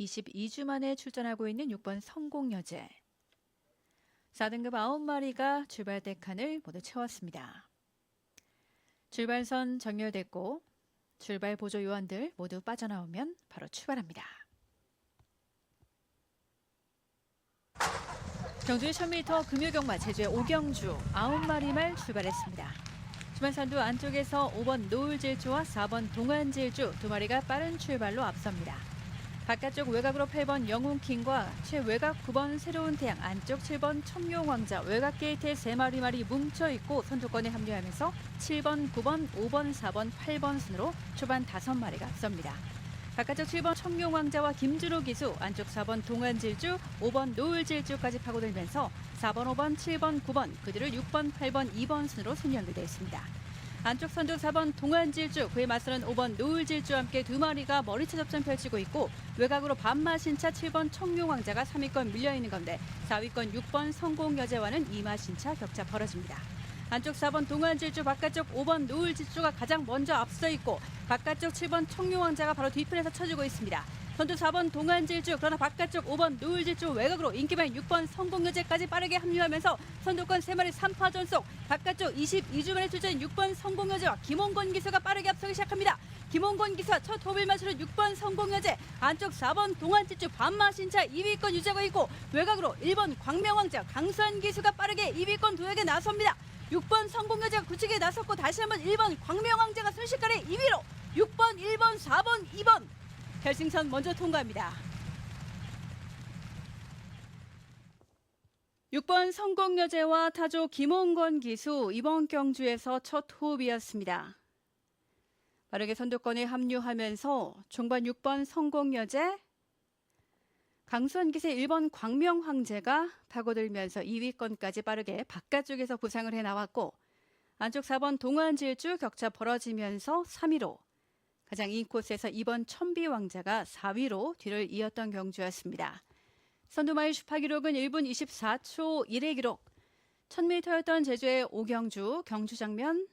22주 만에 출전하고 있는 6번 성공여제. 4등급 9마리가 출발대 칸을 모두 채웠습니다. 출발선 정렬됐고 출발 보조 요원들 모두 빠져나오면 바로 출발합니다. 경주의 1000m 금요경마 제주의 오경주 9마리 말 출발했습니다. 주말선두 안쪽에서 5번 노을질주와 4번 동안질주 두 마리가 빠른 출발로 앞섭니다. 바깥쪽 외곽으로 8번 영웅킹과 최외곽 9번 새로운 태양 안쪽 7번 청룡왕자 외곽 게이트에 세 마리 마리 뭉쳐 있고 선두권에 합류하면서 7번, 9번, 5번, 4번, 8번 순으로 초반 5마리가 앞섭니다. 바깥쪽 7번 청룡왕자와 김준호 기수, 안쪽 4번 동안질주, 5번 노을질주까지 파고들면서 4번, 5번, 7번, 9번, 그 뒤를 6번, 8번, 2번 순으로 순위 연결되어 있습니다. 안쪽 선두 4번 동안질주, 그에 맞서는 5번 노을질주와 함께 두 마리가 머리채 접전 펼치고 있고 외곽으로 반마신차 7번 청룡왕자가 3위권 밀려 있는 가운데 4위권 6번 성공여제와는 2마신차 격차 벌어집니다. 안쪽 4번 동안질주 바깥쪽 5번 노을질주가 가장 먼저 앞서 있고 바깥쪽 7번 청룡왕자가 바로 뒤편에서 쳐주고 있습니다. 선두 4번 동안질주 그러나 바깥쪽 5번 노을질주 외곽으로 인기만 6번 성공여제까지 빠르게 합류하면서 선두권 3마리 3파 전속 바깥쪽 22주 만에 출전한 6번 성공여제와 김홍건 기수가 빠르게 앞서기 시작합니다. 김홍건 기수와 첫 호흡을 맞추는 6번 성공여제 안쪽 4번 동안질주 반마신차 2위권 유지하고 있고 외곽으로 1번 광명왕자 강수환 기수가 빠르게 2위권 도약에 나섭니다. 6번 성공여제가 굳히게 나섰고 다시 한번 1번 광명왕자가 순식간에 2위로 6번, 1번, 4번, 2번 결승선 먼저 통과합니다. 6번 성공여제와 타조 김홍건 기수 이번 경주에서 첫 호흡이었습니다. 빠르게 선두권에 합류하면서 중반 6번 성공여제 강수원 기세 1번 광명황제가 파고들면서 2위권까지 빠르게 바깥쪽에서 부상을 해 나왔고 안쪽 4번 동안질주 격차 벌어지면서 3위로 가장 인코스에서 2번 천비 왕자가 4위로 뒤를 이었던 경주였습니다. 선두마일 슈파 기록은 1분 24초 1의 기록. 1000m였던 제주의 오경주 경주 장면